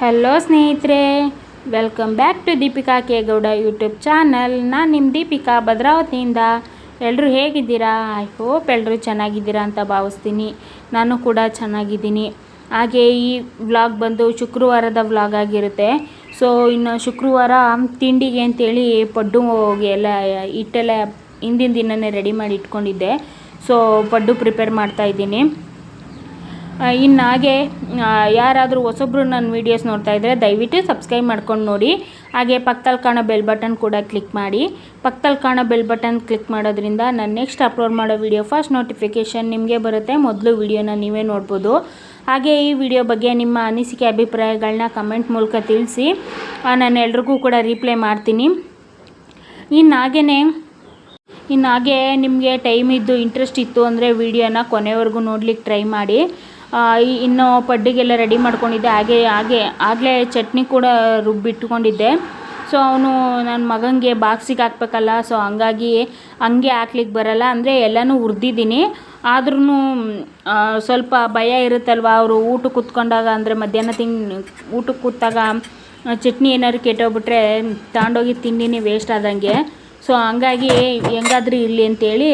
Hello ಸ್ನೇಹಿತರೆ. Welcome back to Deepika Kegowda YouTube channel ನಾನು ನಿಮ್ಮ ದೀಪಿಕಾ ಭದ್ರಾವತಿಯಿಂದ. ಎಲ್ಲರೂ ಹೇಗಿದ್ದೀರಾ? ಐ ಹೋಪ್ ಎಲ್ಲರೂ ಚೆನ್ನಾಗಿದ್ದೀರಾ ಅಂತ ಭಾವಿಸ್ತೀನಿ. ನಾನು ಕೂಡ ಚೆನ್ನಾಗಿದ್ದೀನಿ. ಹಾಗೆ ಈ ವ್ಲಾಗ್ ಬಂದು ಶುಕ್ರವಾರದ ವ್ಲಾಗ್ ಆಗಿರುತ್ತೆ. ಸೊ ಇನ್ನು ಶುಕ್ರವಾರ ತಿಂಡಿಗೆ ಅಂತೇಳಿ ಪಡ್ಡುಗೆ ಎಲ್ಲ, ಹಿಟ್ಟೆಲ್ಲ ಹಿಂದಿನ ದಿನವೇ ರೆಡಿ ಮಾಡಿ ಇಟ್ಕೊಂಡಿದ್ದೆ. ಸೊ ಪಡ್ಡು ಪ್ರಿಪೇರ್ ಮಾಡ್ತಾ ಇದ್ದೀನಿ. ಇನ್ನು ಹಾಗೆ ಯಾರಾದರೂ ಹೊಸೊಬ್ರು ನನ್ನ ವೀಡಿಯೋಸ್ ನೋಡ್ತಾ ಇದ್ದರೆ ದಯವಿಟ್ಟು ಸಬ್ಸ್ಕ್ರೈಬ್ ಮಾಡ್ಕೊಂಡು ನೋಡಿ. ಹಾಗೆ ಪಕ್ಕದಲ್ಲಿ ಕಾಣೋ ಬೆಲ್ ಬಟನ್ ಕೂಡ ಕ್ಲಿಕ್ ಮಾಡಿ. ಪಕ್ಕದಲ್ಲಿ ಕಾಣೋ ಬೆಲ್ ಬಟನ್ ಕ್ಲಿಕ್ ಮಾಡೋದ್ರಿಂದ ನಾನು ನೆಕ್ಸ್ಟ್ ಅಪ್ಲೋಡ್ ಮಾಡೋ ವಿಡಿಯೋ ಫಸ್ಟ್ ನೋಟಿಫಿಕೇಷನ್ ನಿಮಗೆ ಬರುತ್ತೆ. ಮೊದಲು ವಿಡಿಯೋನ ನೀವೇ ನೋಡ್ಬೋದು. ಹಾಗೆ ಈ ವಿಡಿಯೋ ಬಗ್ಗೆ ನಿಮ್ಮ ಅನಿಸಿಕೆ ಅಭಿಪ್ರಾಯಗಳನ್ನ ಕಮೆಂಟ್ ಮೂಲಕ ತಿಳಿಸಿ. ನಾನು ಎಲ್ರಿಗೂ ಕೂಡ ರಿಪ್ಲೈ ಮಾಡ್ತೀನಿ. ಇನ್ನು ಹಾಗೆಯೇ ಇನ್ನು ಹಾಗೆ ನಿಮಗೆ ಟೈಮ್ ಇದ್ದು ಇಂಟ್ರೆಸ್ಟ್ ಇತ್ತು ಅಂದರೆ ವಿಡಿಯೋನ ಕೊನೆವರೆಗೂ ನೋಡ್ಲಿಕ್ಕೆ ಟ್ರೈ ಮಾಡಿ. ಇನ್ನು ಪಡ್ಡಿಗೆಲ್ಲ ರೆಡಿ ಮಾಡ್ಕೊಂಡಿದ್ದೆ. ಹಾಗೆ ಹಾಗೆ ಆಗಲೇ ಚಟ್ನಿ ಕೂಡ ರುಬ್ಬಿಟ್ಕೊಂಡಿದ್ದೆ. ಸೊ ಅವನು ನನ್ನ ಮಗನಿಗೆ ಬಾಕ್ಸಿಗೆ ಹಾಕ್ಬೇಕಲ್ಲ ಸೊ ಹಂಗಾಗಿ ಹಂಗೆ ಹಾಕ್ಲಿಕ್ಕೆ ಬರಲ್ಲ. ಅಂದರೆ ಎಲ್ಲನೂ ಹುರಿದಿದ್ದೀನಿ. ಆದ್ರೂ ಸ್ವಲ್ಪ ಭಯ ಇರುತ್ತಲ್ವ? ಅವರು ಊಟಕ್ಕೆ ಕೂತ್ಕೊಂಡಾಗ ಅಂದರೆ ಮಧ್ಯಾಹ್ನ ತಿನ್ ಊಟಕ್ಕೆ ಕೂತಾಗ ಚಟ್ನಿ ಏನಾದ್ರು ಕೆಟ್ಟೋಗ್ಬಿಟ್ರೆ ತಗೊಂಡೋಗಿ ತಿಂಡಿನೇ ವೇಸ್ಟ್ ಆದಂಗೆ. ಸೊ ಹಂಗಾಗಿ ಹೆಂಗಾದ್ರೂ ಇರಲಿ ಅಂತೇಳಿ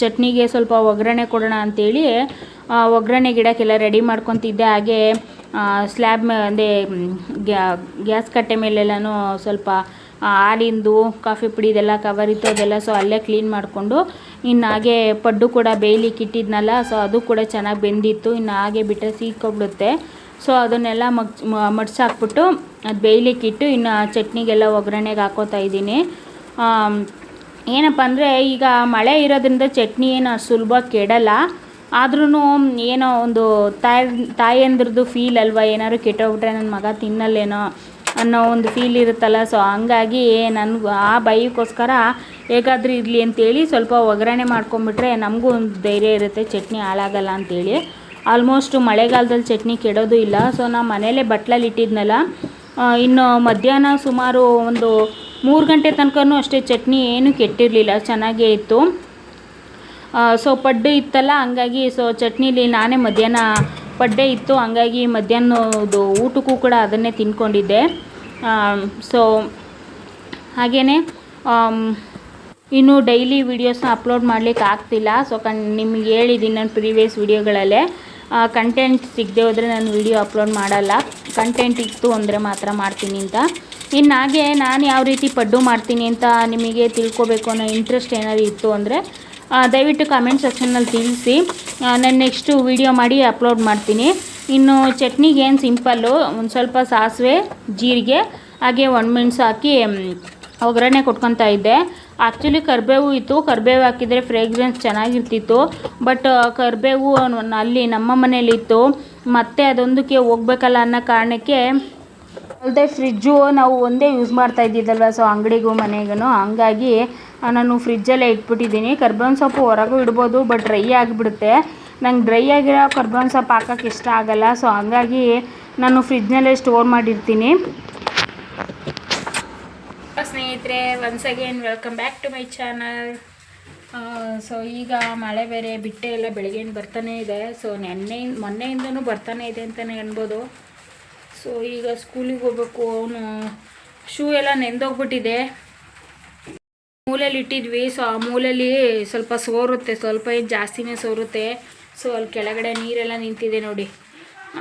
ಚಟ್ನಿಗೆ ಸ್ವಲ್ಪ ಒಗ್ಗರಣೆ ಕೊಡೋಣ ಅಂತೇಳಿ ಆ, ಒಗ್ಗರಣೆ ಗಿಡಕ್ಕೆಲ್ಲ ರೆಡಿ ಮಾಡ್ಕೊತಿದ್ದೆ. ಹಾಗೆ ಸ್ಲ್ಯಾಬ್ ಅಂದರೆ ಗ್ಯಾಸ್ ಕಟ್ಟೆ ಮೇಲೆಲ್ಲನೂ ಸ್ವಲ್ಪ ಹಾಲಿಂದು ಕಾಫಿ ಪುಡಿ ಇದೆಲ್ಲ ಕವರ್ ಇತ್ತು, ಅದೆಲ್ಲ ಸೊ ಅಲ್ಲೇ ಕ್ಲೀನ್ ಮಾಡಿಕೊಂಡು ಇನ್ನು ಹಾಗೆ ಪಡ್ಡು ಕೂಡ ಬೇಯ್ಲಿಕ್ಕೆ ಇಟ್ಟಿದ್ನಲ್ಲ ಸೊ ಅದು ಕೂಡ ಚೆನ್ನಾಗಿ ಬೆಂದಿತ್ತು. ಇನ್ನು ಹಾಗೆ ಬಿಟ್ಟರೆ ಸೀದ್ಕೊಬಿಡುತ್ತೆ ಸೊ ಅದನ್ನೆಲ್ಲ ಮಗ್ ಮಡ್ಸಿ ಹಾಕ್ಬಿಟ್ಟು ಅದು ಬೇಯ್ಲಿಕ್ಕೆ ಇಟ್ಟು ಇನ್ನು ಚಟ್ನಿಗೆಲ್ಲ ಒಗ್ಗರಣೆಗೆ ಹಾಕೋತಾ ಇದ್ದೀನಿ. ಏನಪ್ಪ ಅಂದರೆ ಈಗ ಮಳೆ ಇರೋದ್ರಿಂದ ಚಟ್ನಿ ಏನು ಸುಲಭ ಕೆಡಲ್ಲ. ಆದ್ರೂ ಏನೋ ಒಂದು ತಾಯಿ, ತಾಯಂದ್ರದ್ದು ಫೀಲ್ ಅಲ್ವಾ? ಏನಾದ್ರು ಕೆಟ್ಟೋಗ್ಬಿಟ್ರೆ ನನ್ನ ಮಗ ತಿನ್ನಲ್ಲೇನೋ ಅನ್ನೋ ಒಂದು ಫೀಲ್ ಇರುತ್ತಲ್ಲ? ಸೊ ಹಂಗಾಗಿ ನನಗೂ ಆ ಭಯಕ್ಕೋಸ್ಕರ ಹೇಗಾದ್ರೂ ಇರಲಿ ಅಂತೇಳಿ ಸ್ವಲ್ಪ ಒಗ್ಗರಣೆ ಮಾಡ್ಕೊಂಬಿಟ್ರೆ ನಮಗೂ ಒಂದು ಧೈರ್ಯ ಇರುತ್ತೆ. ಚಟ್ನಿ ಹಾಳಾಗಲ್ಲ ಅಂತೇಳಿ. ಆಲ್ಮೋಸ್ಟ್ ಮಳೆಗಾಲದಲ್ಲಿ ಚಟ್ನಿ ಕೆಡೋದು ಇಲ್ಲ. ಸೊ ನಾ ಮನೇಲೇ ಬಟ್ಲಲ್ಲಿ ಇಟ್ಟಿದ್ನಲ್ಲ ಇನ್ನು ಮಧ್ಯಾಹ್ನ ಸುಮಾರು ಒಂದು ಮೂರು ಗಂಟೆ ತನಕನೂ ಅಷ್ಟೇ ಚಟ್ನಿ ಏನು ಕೆಟ್ಟಿರಲಿಲ್ಲ. ಚೆನ್ನಾಗೇ ಇತ್ತು. ಸೊ ಪಡ್ಡು ಇತ್ತಲ್ಲ, ಹಂಗಾಗಿ ಸೊ ಚಟ್ನಿಲಿ ನಾನೇ ಮಧ್ಯಾಹ್ನ ಪಡ್ಡೆ ಇತ್ತು, ಹಂಗಾಗಿ ಮಧ್ಯಾಹ್ನದು ಊಟಕ್ಕೂ ಕೂಡ ಅದನ್ನೇ ತಿನ್ಕೊಂಡಿದ್ದೆ. ಸೊ ಹಾಗೆಯೇ ಇನ್ನೂ ಡೈಲಿ ವೀಡಿಯೋಸ್ನ ಅಪ್ಲೋಡ್ ಮಾಡಲಿಕ್ಕೆ ಆಗ್ತಿಲ್ಲ. ಸೊ ಕಣ್, ನಿಮ್ಗೆ ಹೇಳಿದ್ದೀನಿ ನಾನು ಪ್ರೀವಿಯಸ್ ವೀಡಿಯೋಗಳಲ್ಲೇ. ಕಂಟೆಂಟ್ ಸಿಗದೆ ಹೋದರೆ ನಾನು ವೀಡಿಯೋ ಅಪ್ಲೋಡ್ ಮಾಡಲ್ಲ. ಕಂಟೆಂಟ್ ಇತ್ತು ಅಂದರೆ ಮಾತ್ರ ಮಾಡ್ತೀನಿ ಅಂತ. ಇನ್ನು ಹಾಗೆ ನಾನು ಯಾವ ರೀತಿ ಪಡ್ಡು ಮಾಡ್ತೀನಿ ಅಂತ ನಿಮಗೆ ತಿಳ್ಕೊಬೇಕು ಅನ್ನೋ ಇಂಟ್ರೆಸ್ಟ್ ಏನಾದ್ರು ಇತ್ತು ಅಂದರೆ ದಯವಿಟ್ಟು ಕಮೆಂಟ್ ಸೆಕ್ಷನ್ನಲ್ಲಿ ತಿಳಿಸಿ. ನಾನು ನೆಕ್ಸ್ಟು ವಿಡಿಯೋ ಮಾಡಿ ಅಪ್ಲೋಡ್ ಮಾಡ್ತೀನಿ. ಇನ್ನು ಚಟ್ನಿಗೆ ಏನು ಸಿಂಪಲ್ಲು ಒಂದು ಸ್ವಲ್ಪ ಸಾಸಿವೆ, ಜೀರಿಗೆ, ಹಾಗೆ ಒಣಮೆಣ್ಸು ಹಾಕಿ ಒಗ್ಗರಣೆ ಕೊಟ್ಕೊತಾ ಇದ್ದೆ. ಆ್ಯಕ್ಚುಲಿ ಕರಿಬೇವು ಇತ್ತು. ಕರಿಬೇವು ಹಾಕಿದರೆ ಫ್ರೇಗ್ರೆನ್ಸ್ ಚೆನ್ನಾಗಿರ್ತಿತ್ತು. ಬಟ್ ಕರಿಬೇವು ಅಲ್ಲಿ ನಮ್ಮ ಮನೇಲಿತ್ತು ಮತ್ತೆ ಅದೊಂದಕ್ಕೆ ಹೋಗ್ಬೇಕಲ್ಲ ಅನ್ನೋ ಕಾರಣಕ್ಕೆ ಅಲ್ಲದೆ ಫ್ರಿಜ್ಜು ನಾವು ಒಂದೇ ಯೂಸ್ ಮಾಡ್ತಾ ಇದ್ದಿದ್ದಲ್ವ? ಸೊ ಅಂಗಡಿಗೂ ಮನೆಗೂ. ಹಂಗಾಗಿ ನಾನು ಫ್ರಿಜ್ಜಲ್ಲೇ ಇಟ್ಬಿಟ್ಟಿದ್ದೀನಿ. ಕರ್ಬೇವಿನ ಸೊಪ್ಪು ಹೊರಗೂ ಇಡ್ಬೋದು ಬಟ್ ಡ್ರೈ ಆಗಿಬಿಡುತ್ತೆ. ನಂಗೆ ಡ್ರೈ ಆಗಿರೋ ಕರ್ಬೇವಿನ ಸೊಪ್ಪು ಹಾಕೋಕ್ಕೆ ಇಷ್ಟ ಆಗಲ್ಲ. ಸೊ ಹಂಗಾಗಿ ನಾನು ಫ್ರಿಜ್ನಲ್ಲೇ ಸ್ಟೋರ್ ಮಾಡಿರ್ತೀನಿ. ಸ್ನೇಹಿತರೆ once again welcome back to my channel so ಈಗ ಮಳೆ ಬೇರೆ, ಬಿಟ್ಟೆ ಎಲ್ಲ ಬೆಳಗ್ಗೆಯಿಂದ ಬರ್ತಾನೆ ಇದೆ. ಸೊ ನೆನ್ನೆ, ಮೊನ್ನೆಯಿಂದನೂ ಬರ್ತಾನೆ ಇದೆ ಅಂತಲೇ ಅನ್ಬೋದು. ಸೊ ಈಗ ಸ್ಕೂಲಿಗೆ ಹೋಗ್ಬೇಕು ಅವನು ಶೂ ಎಲ್ಲ ನೆಂದೋಗ್ಬಿಟ್ಟಿದೆ. ಮೂಲೆಯಲ್ಲಿ ಇಟ್ಟಿದ್ವಿ ಸೊ ಆ ಮೂಲೆಯಲ್ಲಿ ಸ್ವಲ್ಪ ಸೋರುತ್ತೆ ಸ್ವಲ್ಪ ಏನು ಜಾಸ್ತಿನೇ ಸೋರುತ್ತೆ. ಸೊ ಅಲ್ಲಿ ಕೆಳಗಡೆ ನೀರೆಲ್ಲ ನಿಂತಿದೆ ನೋಡಿ.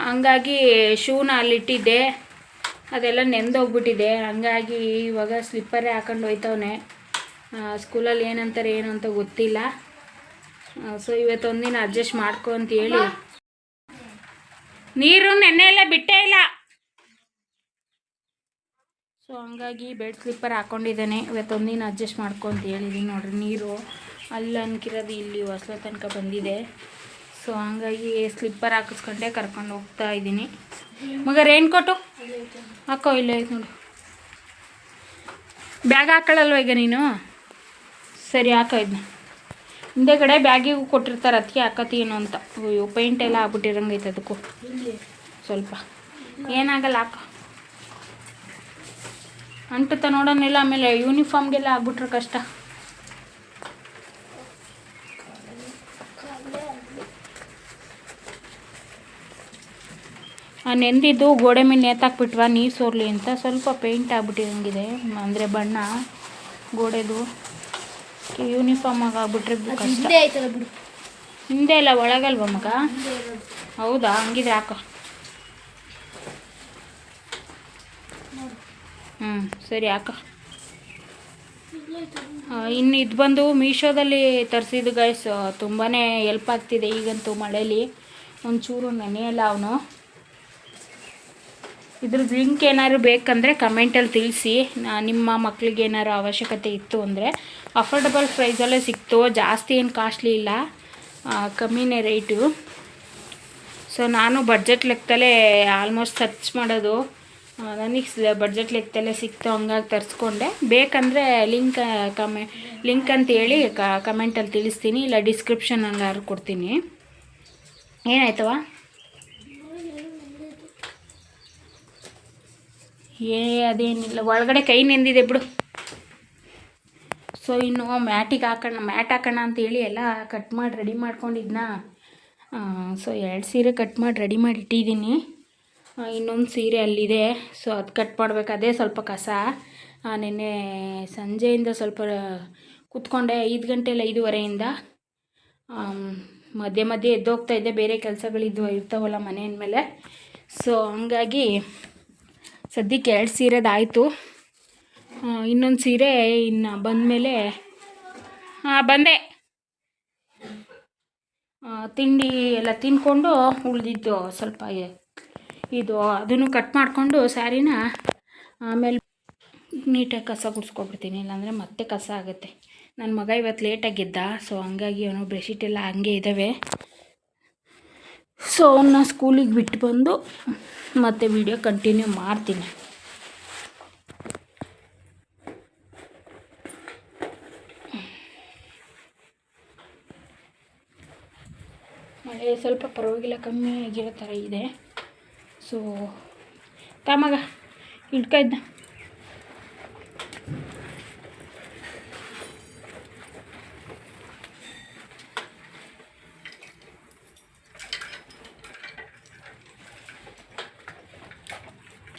ಹಂಗಾಗಿ ಶೂನ ಅಲ್ಲಿಟ್ಟಿದ್ದೆ. ಅದೆಲ್ಲ ನೆಂದೋಗ್ಬಿಟ್ಟಿದೆ. ಹಂಗಾಗಿ ಇವಾಗ ಸ್ಲಿಪ್ಪರೇ ಹಾಕೊಂಡು ಹೋಯ್ತವನೆ. ಸ್ಕೂಲಲ್ಲಿ ಏನಂತಾರೆ ಏನು ಅಂತ ಗೊತ್ತಿಲ್ಲ. ಸೊ ಇವತ್ತೊಂದಿನ ಅಡ್ಜಸ್ಟ್ ಮಾಡ್ಕೊ ಅಂತ ಹೇಳಿ. ನೀರು ನೆನ್ನೆ ಎಲ್ಲ ಬಿಟ್ಟೇ ಇಲ್ಲ. ಸೊ ಹಂಗಾಗಿ ಬೆಡ್ ಸ್ಲಿಪ್ಪರ್ ಹಾಕ್ಕೊಂಡಿದ್ದಾನೆ ಇವತ್ತೊಂದಿನ ಅಡ್ಜಸ್ಟ್ ಮಾಡ್ಕೊಂತ ಹೇಳಿದ್ದೀನಿ ನೋಡ್ರಿ, ನೀರು, ಅಲ್ಲಿ ಅನ್ಕಿರೋದು ಇಲ್ಲಿ ಹೊಸಲ ತನಕ ಬಂದಿದೆ. ಸೊ ಹಂಗಾಗಿ ಸ್ಲಿಪ್ಪರ್ ಹಾಕಿಸ್ಕೊಂಡೆ ಕರ್ಕೊಂಡು ಹೋಗ್ತಾ ಇದ್ದೀನಿ. ಮಗ ರೇನ್ ಕೋಟು ಹಾಕೋ, ಇಲ್ಲ ಆಯ್ತು ನೋಡು. ಬ್ಯಾಗ್ ಹಾಕೊಳ್ಳಲ್ವ ಈಗ ನೀನು? ಸರಿ, ಹಾಕೋ ಇದನ್ನ ಹಿಂದೆ ಕಡೆ ಬ್ಯಾಗಿಗೂ ಕೊಟ್ಟಿರ್ತಾರೆ, ಅದಕ್ಕೆ ಹಾಕತ್ತೀನೋ ಅಂತ. ಅಯ್ಯೋ ಪೈಂಟ್ ಎಲ್ಲ ಆಗ್ಬಿಟ್ಟಿರಂಗೈತೆ ಅದಕ್ಕೂ. ಸ್ವಲ್ಪ. ಏನಾಗಲ್ಲ, ಹಾಕೋ. ಅಂಟುತ್ತ ನೋಡೋನಿಲ್ಲ ಆಮೇಲೆ ಯೂನಿಫಾರ್ಮ್ಗೆಲ್ಲ ಆಗ್ಬಿಟ್ರೆ ಕಷ್ಟ. ನೆಂದಿದ್ದು ಗೋಡೆ ಮೇಲೆ ನೇತಾಕ್ಬಿಟ್ವಾ ನೀರು ಸೋರ್ಲಿ ಅಂತ. ಸ್ವಲ್ಪ ಪೇಂಟ್ ಆಗ್ಬಿಟ್ಟಿದಂಗಿದೆ. ಅಂದರೆ ಬಣ್ಣ ಗೋಡೆದು. ಯೂನಿಫಾರ್ಮ್ ಆಗಿಬಿಟ್ರೆ ಹಿಂದೆ ಇಲ್ಲ ಒಳಗಲ್ವ ಮಗ? ಹೌದಾ? ಹಂಗಿದ್ರೆ ಹಾಕೋ. ಹ್ಞೂ ಸರಿ ಅಕ್ಕ. ಇನ್ನು ಇದು ಬಂದು ಮೀಶೋದಲ್ಲಿ ತರಿಸಿದ್ದು ಗೈಸ್ ತುಂಬಾ ಎಲ್ಪ್ ಆಗ್ತಿದೆ ಈಗಂತೂ ಮಳೇಲಿ. ಒಂಚೂರು ನೆನೆಯಲ್ಲ ಅವನು. ಇದ್ರ ಲಿಂಕ್ ಏನಾದ್ರು ಬೇಕಂದರೆ ಕಮೆಂಟಲ್ಲಿ ತಿಳಿಸಿ. ನಿಮ್ಮ ಮಕ್ಕಳಿಗೆ ಏನಾದ್ರು ಅವಶ್ಯಕತೆ ಇತ್ತು ಅಂದರೆ ಅಫೋರ್ಡಬಲ್ ಪ್ರೈಸಲ್ಲೇ ಸಿಕ್ತು. ಜಾಸ್ತಿ ಏನು ಕಾಸ್ಟ್ಲಿ ಇಲ್ಲ. ಕಮ್ಮಿನೇ ರೇಟು ಸೊ ನಾನು ಬಡ್ಜೆಟ್ ಲೆಕ್ಕದಲ್ಲೇ ಆಲ್ಮೋಸ್ಟ್ ಸರ್ಚ್ ಮಾಡೋದು. ನನಗೆ ಬಡ್ಜೆಟ್ ಲೆಕ್ಕದಲ್ಲೇ ಸಿಕ್ತು, ಹಂಗಾಗಿ ತರಿಸ್ಕೊಂಡೆ. ಬೇಕಂದರೆ ಲಿಂಕ್ ಕಮೆ, ಲಿಂಕ್ ಅಂತ ಹೇಳಿ ಕಮೆಂಟಲ್ಲಿ ತಿಳಿಸ್ತೀನಿ, ಇಲ್ಲ ಡಿಸ್ಕ್ರಿಪ್ಷನ್ ಹಂಗಾರು ಕೊಡ್ತೀನಿ. ಏನಾಯ್ತವ? ಏ, ಅದೇನಿಲ್ಲ, ಒಳಗಡೆ ಕೈ ನೆಂದಿದೆ ಬಿಡು. ಸೊ ಇನ್ನು ಮ್ಯಾಟಿಗೆ ಹಾಕೋಣ, ಮ್ಯಾಟ್ ಹಾಕೋಣ ಅಂತೇಳಿ ಎಲ್ಲ ಕಟ್ ಮಾಡಿ ರೆಡಿ ಮಾಡ್ಕೊಂಡಿದ್ನ? ಸೊ ಎರಡು ಸೀರೆ ಕಟ್ ಮಾಡಿ ರೆಡಿ ಮಾಡಿ ಇಟ್ಟಿದ್ದೀನಿ. ಇನ್ನೊಂದು ಸೀರೆ ಅಲ್ಲಿದೆ. ಸೊ ಅದು ಕಟ್ ಮಾಡ್ಬೇಕು. ಅದೇ ಸ್ವಲ್ಪ ಕಸ. ನಿನ್ನೆ ಸಂಜೆಯಿಂದ ಸ್ವಲ್ಪ ಕೂತ್ಕೊಂಡೆ ಐದು ಗಂಟೆಲ್ಲ ಐದುವರೆಯಿಂದ. ಮಧ್ಯೆ ಮಧ್ಯೆ ಎದ್ದೋಗ್ತಾ ಇದ್ದೆ. ಬೇರೆ ಕೆಲಸಗಳಿದ್ದು ಇರ್ತಾವಲ್ಲ ಮನೆ ಮೇಲೆ ಸೊ ಹಂಗಾಗಿ ಸದ್ಯಕ್ಕೆ ಎರಡು ಸೀರೆದಾಯಿತು. ಇನ್ನೊಂದು ಸೀರೆ ಇನ್ನು ಬಂದಮೇಲೆ ಹಾಂ ಬಂದೆ. ತಿಂಡಿ ಎಲ್ಲ ತಿಂದ್ಕೊಂಡು ಉಳಿದಿದ್ದು ಸ್ವಲ್ಪ ಇದು ಅದನ್ನು ಕಟ್ ಮಾಡಿಕೊಂಡು ಸ್ಯಾರಿನ ಆಮೇಲೆ ನೀಟಾಗಿ ಕಸ ಗುಡಿಸ್ಕೊಬಿಡ್ತೀನಿ, ಇಲ್ಲಾಂದರೆ ಮತ್ತೆ ಕಸ ಆಗುತ್ತೆ. ನನ್ನ ಮಗ ಇವತ್ತು ಲೇಟಾಗಿದ್ದ ಸೊ ಹಂಗಾಗಿ ಅವನು ಬೆಡ್ಶೀಟ್ ಎಲ್ಲ ಹಂಗೆ ಇದ್ದಾವೆ ಸೊ ಅವನ್ನ ಸ್ಕೂಲಿಗೆ ಬಿಟ್ಟು ಬಂದು ಮತ್ತೆ ವಿಡಿಯೋ ಕಂಟಿನ್ಯೂ ಮಾಡ್ತೀನಿ. ಮಳೆ ಸ್ವಲ್ಪ ಪರವಾಗಿಲ್ಲ ಕಮ್ಮಿ ಆಗಿರೋ ಥರ ಇದೆ. ಸೊ ತಮಗ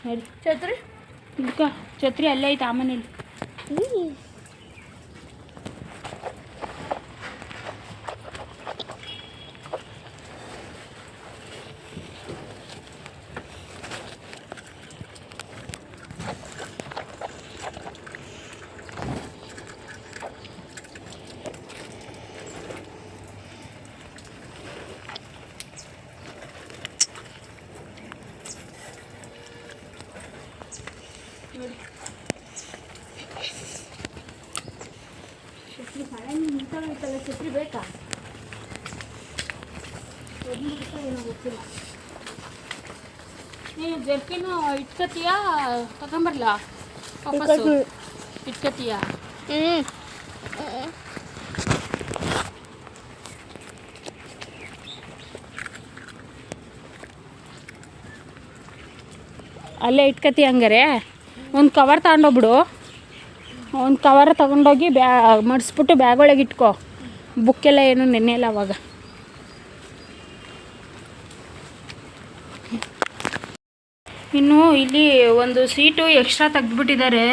ಸರಿ ಛತ್ರಿ? ಇಡ್ಕ ಛತ್ರಿ ಅಲ್ಲೇ ಐತೆ ಆ ಮನೇಲಿ. ಛತ್ರಿ ಮಳೆ ನಿಂತಾಗೈತಲ್ಲ ಛತ್ರಿ ಬೇಕಾ ಒಂದು ರೂಪಾಯಿ ಏನೋ ಗೊತ್ತಿಲ್ಲ ನೀನು ಜರ್ಕಿನು ಇಟ್ಕತೀಯಾ ತಗೊಂಬರ್ಲಾ ವಾಪಸ್ಸು ಇಟ್ಕತೀಯಾ ಹ್ಞೂ ಅಲ್ಲೇ ಇಟ್ಕತಿ ಹಂಗಾರೆ? ಒಂದು ಕವರ್ ತಗೊಂಡೋಗ್ಬಿಡು. ಒಂದು ಕವರ್ ತಗೊಂಡೋಗಿ ಬ್ಯಾ, ಮಡಿಸ್ಬಿಟ್ಟು ಬ್ಯಾಗ್ ಒಳಗೆ ಇಟ್ಕೋ. ಬುಕ್ಕೆಲ್ಲ ಏನು ನೆನೆಯಲ್ಲ ಅವಾಗ. ಇನ್ನು ಇಲ್ಲಿ ಒಂದು ಸೀಟು ಎಕ್ಸ್ಟ್ರಾ ತೆಗ್ದುಬಿಟ್ಟಿದ್ದಾರೆ.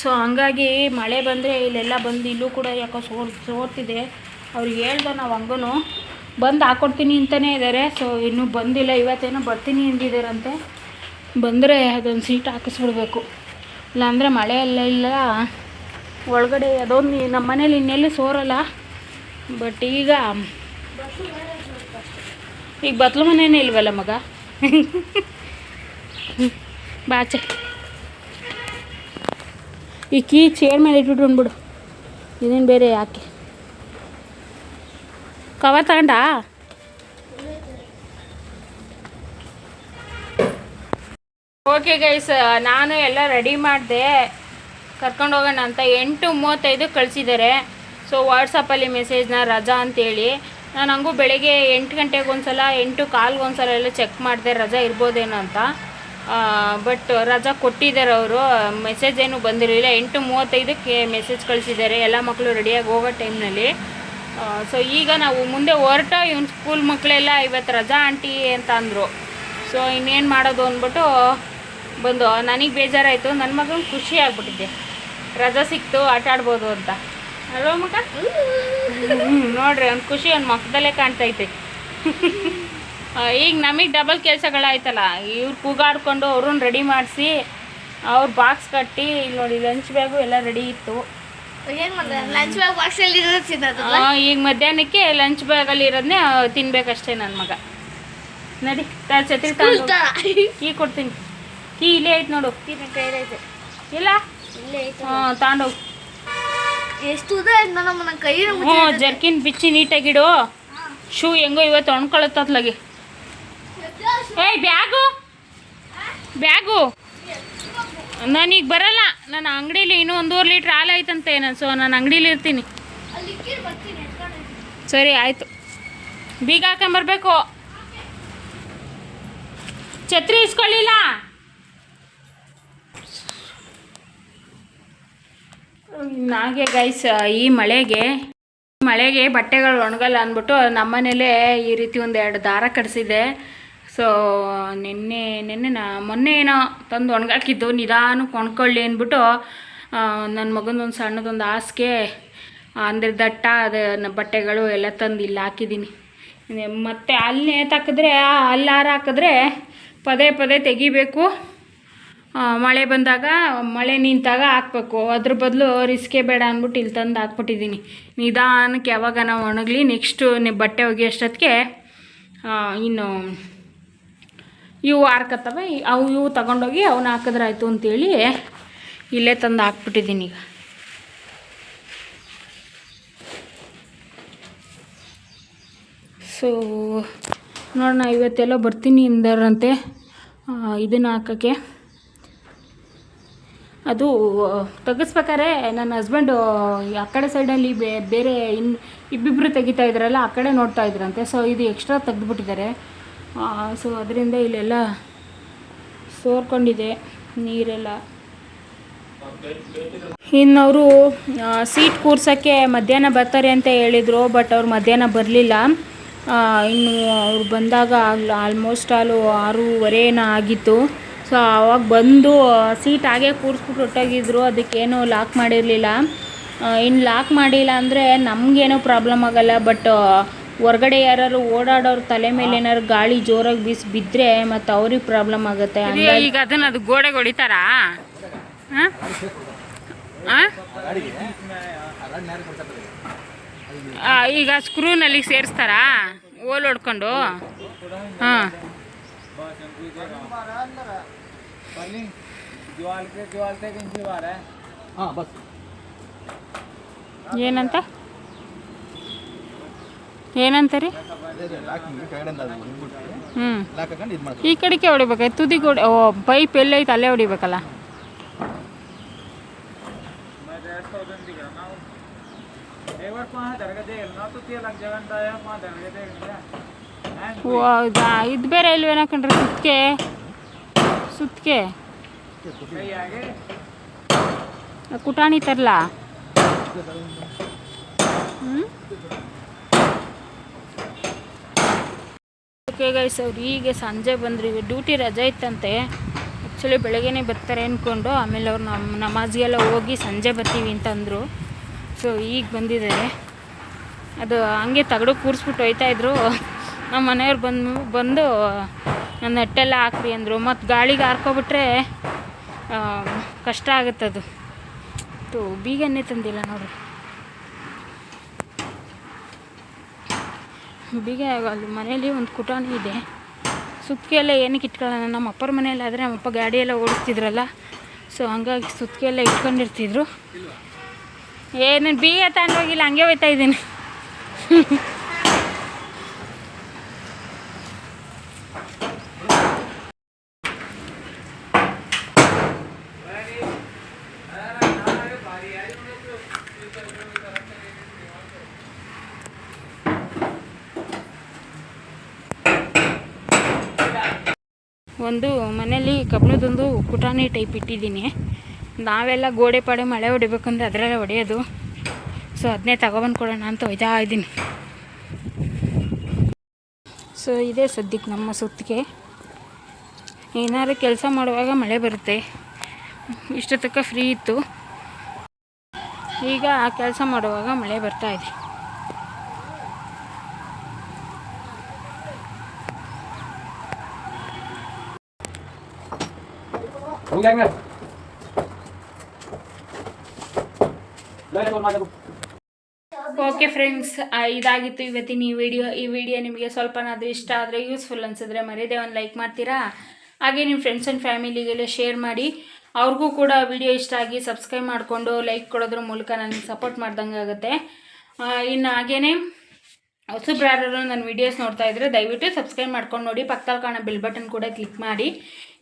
ಸೊ ಹಂಗಾಗಿ ಮಳೆ ಬಂದರೆ ಇಲ್ಲೆಲ್ಲ ಬಂದು ಇಲ್ಲೂ ಕೂಡ ಯಾಕೋ ಸೋರ್, ಸೋರ್ತಿದೆ. ಅವ್ರಿಗೆ ಹೇಳ್ದೆ ನಾವು ಹಂಗೂ ಬಂದು ಹಾಕ್ಕೊಡ್ತೀನಿ ಅಂತಲೇ ಇದ್ದಾರೆ ಸೊ ಇನ್ನೂ ಬಂದಿಲ್ಲ. ಇವತ್ತೇನೋ ಬರ್ತೀನಿ ಅಂದಿದ್ದಾರಂತೆ. ಬಂದರೆ ಅದೊಂದು ಸೀಟ್ ಹಾಕಿಸ್ಬಿಡ್ಬೇಕು. ಇಲ್ಲಾಂದರೆ ಮಳೆ ಇಲ್ಲ. ಒಳಗಡೆ ಅದೊಂದು ನಮ್ಮ ಮನೇಲಿ ಇನ್ನೆಲ್ಲೂ ಸೋರಲ್ಲ. ಬಟ್ ಈಗ ಈಗ ಬತ್ಲು ಮನೇನೆ ಇಲ್ವಲ್ಲ ಮಗ? ಬಾಚೆ ಈ ಕೀ ಚೇರ್ ಮೇಲೆ ಇಟ್ಬಿಟ್ಟು ಬಂದ್ಬಿಡು ಇದೇನು ಬೇರೆ ಯಾಕೆ? ಕವರ್ ತಗೊಂಡಾ? ಓಕೆ ಗೈಸ್ ನಾನು ಎಲ್ಲ ರೆಡಿ ಮಾಡಿದೆ. ಕರ್ಕೊಂಡು ಹೋಗೋಣ ಅಂತ ಎಂಟು ಮೂವತ್ತೈದು ಕಳಿಸಿದ್ದಾರೆ ಸೊ ವಾಟ್ಸಪ್ಪಲ್ಲಿ ಮೆಸೇಜ್ನ ರಜಾ ಅಂತೇಳಿ. ನಾನು ಹಂಗೂ ಬೆಳಗ್ಗೆ ಎಂಟು ಗಂಟೆಗೆ ಒಂದ್ಸಲ, ಎಂಟು ಕಾಲ್ಗೆ ಒಂದ್ಸಲ ಎಲ್ಲ ಚೆಕ್ ಮಾಡಿದೆ, ರಜಾ ಇರ್ಬೋದೇನೋ ಅಂತ. ಬಟ್ ರಜಾ ಕೊಟ್ಟಿದ್ದಾರೆ ಅವರು. ಮೆಸೇಜ್ ಏನು ಬಂದಿರಲಿಲ್ಲ. ಎಂಟು ಮೂವತ್ತೈದಕ್ಕೆ ಮೆಸೇಜ್ ಕಳಿಸಿದ್ದಾರೆ ಎಲ್ಲ ಮಕ್ಕಳು ರೆಡಿಯಾಗಿ ಹೋಗೋ ಟೈಮ್ನಲ್ಲಿ ಸೊ ಈಗ ನಾವು ಮುಂದೆ ಹೊರಟ, ಇವ್ನ ಸ್ಕೂಲ್ ಮಕ್ಕಳೆಲ್ಲ ಇವತ್ತು ರಜಾ ಆಂಟಿ ಅಂತ ಅಂದರು. ಸೊ ಇನ್ನೇನು ಮಾಡೋದು ಅಂದ್ಬಿಟ್ಟು ಬಂದು ನನಗೆ ಬೇಜಾರಾಯಿತು ನನ್ನ ಮಗನ ಖುಷಿ ಆಗ್ಬಿಟ್ಟಿದ್ದೆ. ರಜಾ ಸಿಕ್ತು ಆಟ ಆಡ್ಬೋದು ಅಂತ. ಅಲ್ವಾ ಮಗ ನೋಡ್ರಿ ಅವ್ನ ಖುಷಿ ಅವ್ನ ಮಕ್ಕದಲ್ಲೇ ಕಾಣ್ತೈತೆ. ಈಗ ನಮಗೆ ಡಬಲ್ ಕೆಲಸಗಳಾಯ್ತಲ್ಲ ಇವ್ರು ಕೂಗಾಡ್ಕೊಂಡು ಅವ್ರನ್ನ ರೆಡಿ ಮಾಡಿಸಿ ಅವ್ರ ಬಾಕ್ಸ್ ಕಟ್ಟಿ ಇಲ್ಲಿ ನೋಡಿ ಲಂಚ್ ಬ್ಯಾಗು ಎಲ್ಲ ರೆಡಿ ಇತ್ತು. ಲಂಚ್ ಬ್ಯಾಗ್ ಈಗ ಮಧ್ಯಾಹ್ನಕ್ಕೆ ಲಂಚ್ ಬ್ಯಾಗಲ್ಲಿ ಇರೋದನ್ನೇ ತಿನ್ಬೇಕಷ್ಟೇ ನನ್ನ ಮಗ. ನಡಿ ಛತ್ರಿ ಕೀ ಕೊಡ್ತೀನಿ. ಕೀ ಇಲ್ಲೇ ಐತೆ ನೋಡು. ಇಲ್ಲ? ಹಾಂ ತಗೊಂಡೋಗಿ ಎಷ್ಟು ನಮ್ಮ ಕೈ ಹ್ಞೂ ಜರ್ಕಿನ್ ಬಿಚ್ಚಿ ನೀಟಾಗಿಡು ಶೂ ಹೆಂಗೋ ಇವತ್ತು ಒಣ್ಕೊಳತ್ತತ್ಲಾಗಿ ಏಯ್ ಬ್ಯಾಗು? ಬ್ಯಾಗು? ನಾನೀಗ ಬರಲ್ಲ. ನನ್ನ ಅಂಗಡೀಲಿ ಇನ್ನೂ ಒಂದೂವರೆ ಲೀಟ್ರ್ ಹಾಲು ಐತಂತೆ ನಾನು ಸೊ ನಾನು ಅಂಗಡೀಲಿ ಇರ್ತೀನಿ. ಸರಿ ಆಯಿತು. ಬೀಗ ಹಾಕೊಂಬರ್ಬೇಕು ಛತ್ರಿ ಇಸ್ಕೊಳ್ಳಿಲ್ಲ? ನಾಗೆ ಗೈಸ್ ಈ ಮಳೆಗೆ ಮಳೆಗೆ ಬಟ್ಟೆಗಳು ಒಣಗಲ್ಲ ಅಂದ್ಬಿಟ್ಟು ನಮ್ಮನೇಲೇ ಈ ರೀತಿ ಒಂದು ಎರಡು ದಾರ ಕಟ್ಸಿದೆ. ಸೊ ನಿನ್ನೆ ನಿನ್ನೆ ನಾ, ಮೊನ್ನೆ ಏನೋ ತಂದು ಒಣಗಾಕಿದ್ದು, ನಿಧಾನಕ್ಕೆ ಒಣ್ಕೊಳ್ಳಿ ಅಂದ್ಬಿಟ್ಟು ನನ್ನ ಮಗನೊಂದು ಸಣ್ಣದೊಂದು ಹಾಸಿಗೆ, ಅಂದರೆ ದಟ್ಟ ಅದು ಬಟ್ಟೆಗಳು ಎಲ್ಲ ತಂದು ಇಲ್ಲಿ ಹಾಕಿದ್ದೀನಿ. ಮತ್ತು ಅಲ್ಲಿ ನೇತಾಕಿದ್ರೆ ಅಲ್ಲಿ ಹಾಕಿದ್ರೆ ಪದೇ ಪದೇ ತೆಗಿಬೇಕು. ಮಳೆ ಬಂದಾಗ ಮಳೆ ನಿಂತಾಗ ಹಾಕ್ಬೇಕು. ಅದ್ರ ಬದಲು ರಿಸ್ಕೇ ಬೇಡ ಅಂದ್ಬಿಟ್ಟು ಇಲ್ಲಿ ತಂದು ಹಾಕ್ಬಿಟ್ಟಿದ್ದೀನಿ. ನಿಧಾನಕ್ಕೆ ಯಾವಾಗ ನಾವು ಒಣಗಲಿ ನೆಕ್ಸ್ಟು ಬಟ್ಟೆ ಒಗಿ ಅಷ್ಟೊತ್ತಿಗೆ ಇನ್ನು ಇವು ಹಾರ್ಕತ್ತವೆ ಅವು ಇವು ತಗೊಂಡೋಗಿ ಅವನ್ನ ಹಾಕಿದ್ರಾಯ್ತು ಅಂತೇಳಿ ಇಲ್ಲೇ ತಂದು ಹಾಕ್ಬಿಟ್ಟಿದ್ದೀನಿ ಈಗ. ಸೊ ನೋಡೋಣ, ಇವತ್ತೆಲ್ಲ ಬರ್ತೀನಿ ಇಂದರಂತೆ ಇದನ್ನು ಹಾಕೋಕ್ಕೆ. ಅದು ತೆಗೆಸ್ಬೇಕಾದ್ರೆ ನನ್ನ ಹಸ್ಬೆಂಡು ಆ ಕಡೆ ಸೈಡಲ್ಲಿ ಬೇರೆ ಇನ್ನು ಇಬ್ಬಿಬ್ಬರು ತೆಗಿತಾ ಇದ್ರಲ್ಲ, ಆ ಕಡೆ ನೋಡ್ತಾ ಇದ್ರಂತೆ. ಸೊ ಇದು ಎಕ್ಸ್ಟ್ರಾ ತೆಗೆದುಬಿಟ್ಟಿದ್ದಾರೆ. ಸೊ ಅದರಿಂದ ಇಲ್ಲೆಲ್ಲ ಸೋರ್ಕೊಂಡಿದೆ ನೀರೆಲ್ಲ. ಇನ್ನು ಅವರು ಸೀಟ್ ಕೂರ್ಸೋಕ್ಕೆ ಮಧ್ಯಾಹ್ನ ಬರ್ತಾರೆ ಅಂತ ಹೇಳಿದರು ಬಟ್ ಅವ್ರು ಮಧ್ಯಾಹ್ನ ಬರಲಿಲ್ಲ. ಇನ್ನು ಅವ್ರು ಬಂದಾಗ ಆಲ್ಮೋಸ್ಟ್ ಆಲು ಆರೂವರೆನ ಆಗಿತ್ತು. ಸೊ ಆವಾಗ ಬಂದು ಸೀಟ್ ಹಾಗೆ ಕೂರಿಸ್ಬಿಟ್ಟು ಹೊಟ್ಟೋಗಿದ್ರು ಅದಕ್ಕೇನು ಲಾಕ್ ಮಾಡಿರಲಿಲ್ಲ. ಇನ್ನು ಲಾಕ್ ಮಾಡಿಲ್ಲ ಅಂದರೆ ನಮಗೇನೋ ಪ್ರಾಬ್ಲಮ್ ಆಗಲ್ಲ. ಬಟ್ ಹೊರ್ಗಡೆ ಯಾರು ಓಡಾಡೋರ ತಲೆ ಮೇಲೆ ಏನಾದ್ರು ಗಾಳಿ ಜೋರಾಗಿ ಬೀಸಿ ಬಿದ್ದರೆ ಮತ್ತು ಅವ್ರಿಗೆ ಪ್ರಾಬ್ಲಮ್ ಆಗುತ್ತೆ. ಈಗ ಅದನ್ನ ಅದು ಗೋಡೆಗೆ ಹೊಡಿತಾರಾ? ಹಾಂ? ಈಗ ಸ್ಕ್ರೂನಲ್ಲಿ ಸೇರಿಸ್ತಾರಾ? ಓಲ್ ಹೊಡ್ಕೊಂಡು? ಹಾಂ. ಹಾಂ ಬಸ್ ಏನಂತ ರೀ ಹ್ಞೂ ಹಾಕೊಂಡು ಇದು ಈ ಕಡೆಗೆ ಹೊಡಿಬೇಕಾಯ್ತು ತುದಿ ಕೊಡಿ ಓ ಪೈಪ್ ಎಲ್ಲೈತೆ ಅಲ್ಲೇ ಹೊಡಿಬೇಕಲ್ಲ? ಇದು ಬೇರೆ ಇಲ್ವೇನ ಕಣ್ರಿ ಸುತ್ತಿಗೆ ಕುಟಾಣಿ ತರಲಾ? ಹ್ಞೂ ಓಕೆ ಗೈಸ್ ಅವ್ರು ಈಗ ಸಂಜೆ ಬಂದ್ರಿ. ಡ್ಯೂಟಿ ರಜೆ ಇತ್ತಂತೆ. ಆ್ಯಕ್ಚುಲಿ ಬೆಳಗ್ಗೆನೇ ಬರ್ತಾರೆ ಅಂದ್ಕೊಂಡು ಆಮೇಲೆ ಅವ್ರು ನಮ್ಮ ನಮಾಜ್ಗೆಲ್ಲ ಹೋಗಿ ಸಂಜೆ ಬರ್ತೀವಿ ಅಂತಂದರು ಸೊ ಈಗ ಬಂದಿದ್ದಾರೆ. ಅದು ಹಂಗೆ ತಗಡು ಕೂರಿಸ್ಬಿಟ್ಟು ಹೋಯ್ತಾಯಿದ್ರು ನಮ್ಮ ಮನೆಯವ್ರು ಬಂದು ಬಂದು ನೆಟ್ಟೆಲ್ಲ ಹಾಕ್ರಿ ಅಂದರು. ಮತ್ತು ಗಾಳಿಗೆ ಹಾರ್ಕೊಬಿಟ್ರೆ ಕಷ್ಟ ಆಗುತ್ತದು. ತು, ಬೀಗನ್ನೇ ತಂದಿಲ್ಲ ನೋಡ್ರಿ. ಬೀಗ ಅಲ್ಲಿ ಮನೇಲಿ ಒಂದು ಕುಟಾಣಿ ಇದೆ. ಸುತ್ತಿಗೆ ಎಲ್ಲ ಏನಕ್ಕೆ ಇಟ್ಕೊಳ್ಳೋಣ? ನಮ್ಮ ಅಪ್ಪರ ಮನೆಯಲ್ಲಿ ಆದರೆ ನಮ್ಮಪ್ಪ ಗಾಡಿ ಓಡಿಸ್ತಿದ್ರಲ್ಲ, ಸೊ ಹಂಗಾಗಿ ಸುತ್ತಿಗೆ ಎಲ್ಲ ಇಟ್ಕೊಂಡಿರ್ತಿದ್ರು ಏನು ಬೀಗ ತಗೊಂಡೋಗಿಲ್ಲ ಹಂಗೆ ಹೋಯ್ತಾ ಇದ್ದೀನಿ. ಒಂದು ಮನೇಲಿ ಕಬ್ಬಿಣದೊಂದು ಕುಟಾಣಿ ಟೈಪ್ ಇಟ್ಟಿದ್ದೀನಿ. ನಾವೆಲ್ಲ ಗೋಡೆ ಪಾಡೆ ಮಳೆ ಹೊಡಿಬೇಕಂದ್ರೆ ಅದರಲ್ಲೇ ಹೊಡೆಯೋದು. ಸೊ ಅದನ್ನೇ ತಗೊಬಂದು ಕೊಡೋಣ ಅಂತ ಒಯ್ತಾ ಇದ್ದೀನಿ. ಸೊ ಇದೇ ಸದ್ಯಕ್ಕೆ ನಮ್ಮ ಸುತ್ತಿಗೆ. ಏನಾದ್ರು ಕೆಲಸ ಮಾಡುವಾಗ ಮಳೆ ಬರುತ್ತೆ. ಇಷ್ಟೊತ್ತಕ್ಕ ಫ್ರೀ ಇತ್ತು. ಈಗ ಆ ಕೆಲಸ ಮಾಡುವಾಗ ಮಳೆ ಬರ್ತಾ ಇದೆ. ಓಕೆ ಫ್ರೆಂಡ್ಸ್ ಇದಾಗಿತ್ತು ಇವತ್ತಿನ ಈ ವಿಡಿಯೋ ಈ ವಿಡಿಯೋ ನಿಮಗೆ ಸ್ವಲ್ಪನಾದರೂ ಇಷ್ಟ ಆದರೆ ಯೂಸ್ಫುಲ್ ಅನಿಸಿದ್ರೆ ಮರೀದೆ. ಒಂದು ಲೈಕ್ ಮಾಡ್ತೀರಾ? ಹಾಗೆ ನಿಮ್ಮ ಫ್ರೆಂಡ್ಸ್ ಆ್ಯಂಡ್ ಫ್ಯಾಮಿಲಿಗೆಲ್ಲ ಶೇರ್ ಮಾಡಿ. ಅವ್ರಿಗೂ ಕೂಡ ವಿಡಿಯೋ ಇಷ್ಟ ಆಗಿ ಸಬ್ಸ್ಕ್ರೈಬ್ ಮಾಡಿಕೊಂಡು ಲೈಕ್ ಕೊಡೋದ್ರ ಮೂಲಕ ನನಗೆ ಸಪೋರ್ಟ್ ಮಾಡ್ದಂಗೆ ಆಗುತ್ತೆ ಇನ್ನು ಹಾಗೇ ಹೊಸಬ್ರು ಯಾರು ನನ್ನ ವೀಡಿಯೋಸ್ ನೋಡ್ತಾ ಇದ್ರೆ ದಯವಿಟ್ಟು ಸಬ್ಸ್ಕ್ರೈಬ್ ಮಾಡ್ಕೊಂಡು ನೋಡಿ. ಪಕ್ಕದಲ್ಲಿ ಕಾಣೋ ಬಿಲ್ ಬಟನ್ ಕೂಡ ಕ್ಲಿಕ್ ಮಾಡಿ.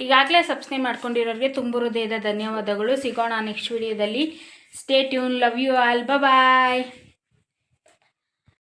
ಈಗಾಗಲೇ ಸಬ್ಸ್ಕ್ರೈಬ್ ಮಾಡ್ಕೊಂಡಿರೋರಿಗೆ ತುಂಬ ಹೃದಯದ ಧನ್ಯವಾದಗಳು. ಸಿಗೋಣ ನೆಕ್ಸ್ಟ್ ವಿಡಿಯೋದಲ್ಲಿ stay tune love you all bye